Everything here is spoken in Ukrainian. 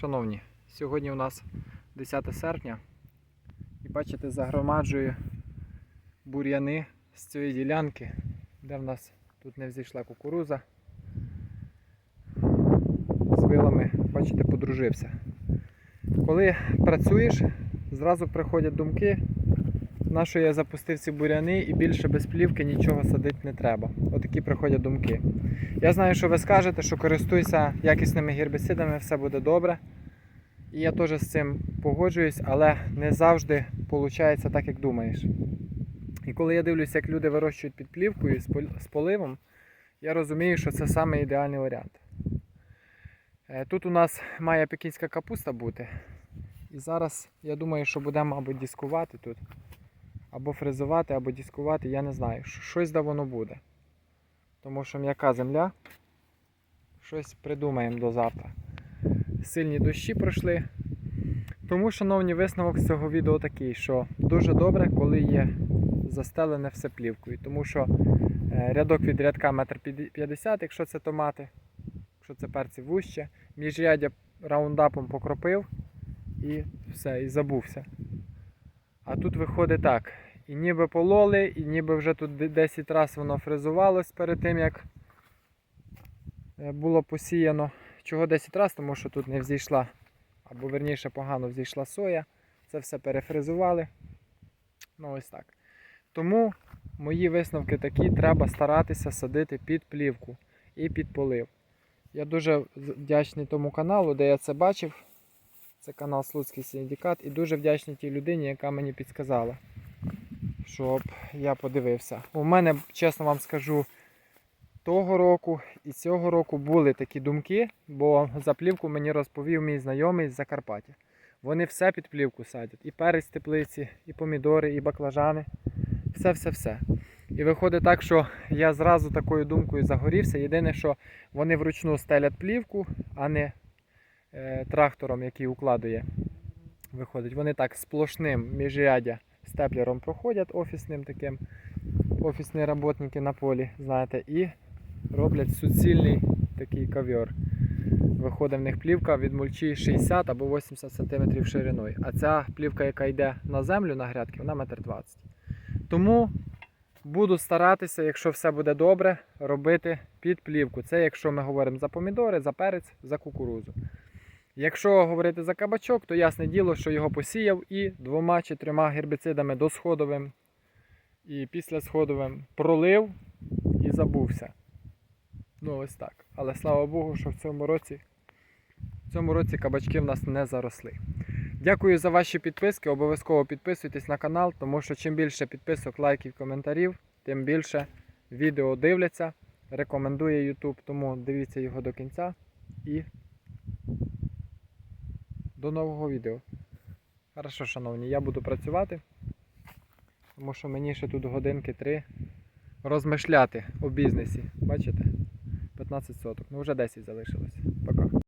Шановні, сьогодні у нас 10 серпня і бачите, загромаджую бур'яни з цієї ділянки, де в нас тут не взійшла кукуруза. З вилами, бачите, подружився. Коли працюєш, зразу приходять думки, на що я запустив ці буряни і більше без плівки нічого садити не треба. Отакі приходять думки. Я знаю, що ви скажете, що користуйся якісними гербіцидами, все буде добре. І я теж з цим погоджуюсь, але не завжди виходить так, як думаєш. І коли я дивлюся, як люди вирощують під плівкою з поливом, я розумію, що це саме ідеальний варіант. Е, Тут у нас має пекінська капуста бути. І зараз я думаю, що будемо, мабуть, дискувати тут. Або фрезувати, або дискувати, я не знаю. Щось да воно буде. Тому що м'яка земля. Щось придумаємо до завтра. Сильні дощі пройшли. Тому, шановні, висновок з цього відео такий, що дуже добре, коли є застелене все плівкою. Тому що е, рядок від рядка 1,50 м, якщо це томати, якщо це перці вуще, міжрядя раундапом покропив і все, і забувся. А тут виходить так. І ніби пололи, і ніби вже тут 10 разів воно фрезувалось перед тим, як е, було посіяно. Чого 10 разів? Тому що тут не взійшла, або верніше погано взійшла соя. Це все перефрезували. Ну ось так. Тому мої висновки такі, треба старатися садити під плівку і під полив. Я дуже вдячний тому каналу, де я це бачив. Це канал Слуцький Синдикат. І дуже вдячний тій людині, яка мені підказала, щоб я подивився. У мене, чесно вам скажу, того року і цього року були такі думки, бо за плівку мені розповів мій знайомий з Закарпаття. Вони все під плівку садять. І перець теплиці, і помідори, і баклажани. Все-все-все. І виходить так, що я зразу такою думкою загорівся. Єдине, що вони вручну стелять плівку, а не трактором, який укладує. Виходить, вони так сплошним міжрядя степлером проходять офісним таким, офісні роботники на полі, знаєте, і роблять суцільний такий ковер. Виходить в них плівка від мульчі 60 або 80 см шириною. А ця плівка, яка йде на землю на грядки, вона 1,20 м. Тому буду старатися, якщо все буде добре, робити під плівку. Це якщо ми говоримо за помідори, за перець, за кукурузу. Якщо говорити за кабачок, то ясне діло, що його посіяв і двома чи трьома гербіцидами досходовим і післясходовим пролив і забувся. Ну ось так. Але слава Богу, що в цьому році, в цьому році кабачки в нас не заросли. Дякую за ваші підписки. Обов'язково підписуйтесь на канал, тому що чим більше підписок, лайків, коментарів, тим більше відео дивляться. Рекомендує YouTube, тому дивіться його до кінця і до нового відео. Хорошо, шановні, я буду працювати, тому що мені ще тут годинки три розмишляти у бізнесі. Бачите? 15 соток. Ну вже 10 залишилось. Пока.